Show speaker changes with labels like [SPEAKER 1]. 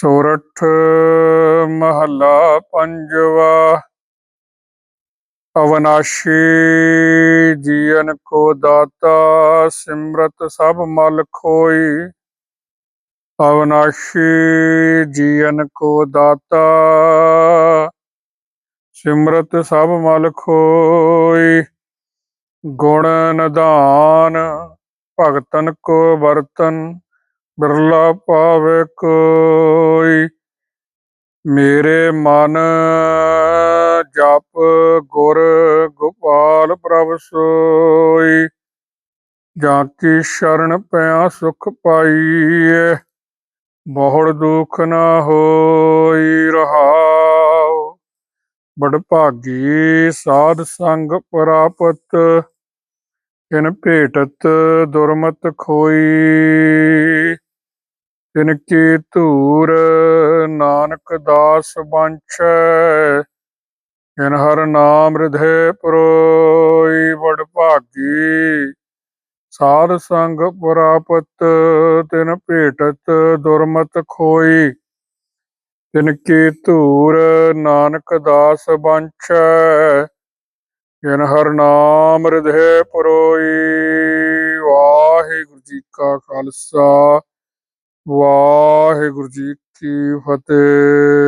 [SPEAKER 1] ਸੋਰਠ ਮਹੱਲਾ ਪੰਜਵਾ। ਅਵਨਾਸ਼ੀ ਜੀਵਨ ਕੋ ਦਾਤਾ, ਸਿਮਰਤ ਸਭ ਮਲ ਖੋਈ। ਅਵਨਾਸ਼ੀ ਜੀਵਨ ਕੋ ਦਾਤਾ, ਸਿਮਰਤ ਸਭ ਮਲ ਖੋਈ। ਗੁਣ ਨਿਧਾਨ, ਭਗਤਨ ਕੋ ਵਰਤਨ, ਬਿਰਲਾ ਪਾਵੇ ਕੋਈ ਮੇਰੇ ਮਨ ਜਪ ਗੁਰ ਗੋਪਾਲ ਪ੍ਰਭ ਸੋਈ, ਜਾਂ ਕੀ ਸ਼ਰਨ ਪਿਆ ਸੁਖ ਪਾਈਏ ਬਹੁੜ ਦੁਖ ਨਾ ਹੋਈ ਰਹਾਉ। ਬੜ ਭਾਗੀ ਸਾਧ ਸੰਗ ਪ੍ਰਾਪਤ, ਇਨ ਭੇਟਤ ਦੁਰਮਤ ਖੋਈ। ਤਿਨ ਕੀ ਧੂਰ ਨਾਨਕ ਦਾਸ ਬੰਛੈ ਇਨ ਹਰ ਨਾਮ ਹਿਰਦੇ ਪਰੋਈ ਬੜ ਭਾਗੀ। ਸਾਧ ਸੰਗ ਪ੍ਰਾਪਤ ਤਿਨ ਭੇਟਤ ਦੁਰਮਤ ਖੋਈ। ਤਿਨ ਕੀ ਧੂਰ ਨਾਨਕ ਦਾਸ ਬੰਛੈ ਇਨ ਹਰ ਨਾਮ ਹਿਰਦੇ ਪਰੋਈ। ਵਾਹਿਗੁਰੂ ਜੀ ਕਾ ਖਾਲਸਾ। ਵਾਹਿਗੁਰੂ ਜੀ ਕੀ ਫਤਿਹ।